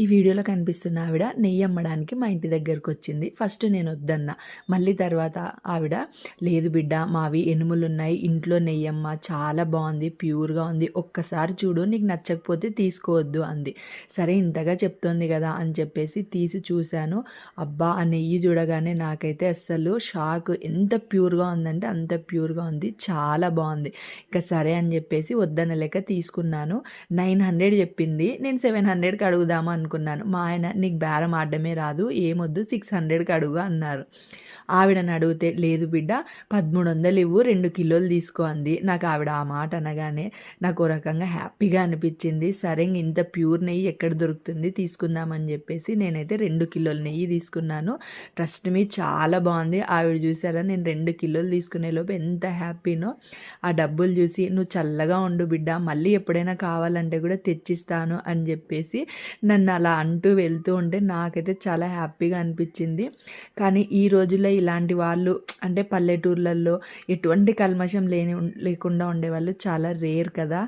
ఈ వీడియోలో కనిపిస్తున్న ఆవిడ నెయ్యి అమ్మడానికి మా ఇంటి దగ్గరకు వచ్చింది. ఫస్ట్ నేను వద్దన్నా. మళ్ళీ తర్వాత ఆవిడ లేదు బిడ్డ మావి ఎనుములు ఉన్నాయి ఇంట్లో నెయ్యి అమ్మ. చాలా బాగుంది. ప్యూర్గా ఉంది. ఒక్కసారి చూడు. నీకు నచ్చకపోతే తీసుకోవద్దు అంది. సరే ఇంతగా చెప్తోంది కదా అని చెప్పేసి తీసి చూశాను. అబ్బా ఆ నెయ్యి చూడగానే నాకైతే అస్సలు షాక్. ఎంత ప్యూర్గా ఉందంటే అంత ప్యూర్గా ఉంది. చాలా బాగుంది. ఇంకా సరే అని చెప్పేసి వద్దనలేక తీసుకున్నాను. నైన్ హండ్రెడ్ చెప్పింది. నేను సెవెన్ హండ్రెడ్కి అడుగుదామా అనుకున్నాను మా ఆయన నీకు బేరం ఆడడమే రాదు ఏమొద్దు సిక్స్ హండ్రెడ్కి అడుగు అన్నారు. ఆవిడని అడిగితే లేదు బిడ్డ పదమూడు వందలు ఇవ్వు రెండు కిలోలు తీసుకో అంది. నాకు ఆవిడ ఆ మాట అనగానే నాకు ఓ రకంగా హ్యాపీగా అనిపించింది. సరే ఇంత ప్యూర్ నెయ్యి ఎక్కడ దొరుకుతుంది? తీసుకుందామని చెప్పేసి నేనైతే రెండు కిలోల నెయ్యి తీసుకున్నాను. ట్రస్ట్ మీ చాలా బాగుంది. ఆవిడ చూసారా నేను రెండు కిలోలు తీసుకునే లోపు ఎంత హ్యాపీనో. ఆ డబ్బులు చూసి నువ్వు చల్లగా ఉండు బిడ్డ మళ్ళీ ఎప్పుడైనా కావాలంటే కూడా తెచ్చిస్తాను అని చెప్పేసి నన్ను అలా అంటూ వెళ్తూ ఉంటే నాకైతే చాలా హ్యాపీగా అనిపించింది. కానీ ఈ రోజుల్లో ఇలాంటి వాళ్ళు అంటే పల్లెటూర్లలో ఎటువంటి కల్మషం లేని లేకుండా ఉండేవాళ్ళు చాలా రేర్ కదా.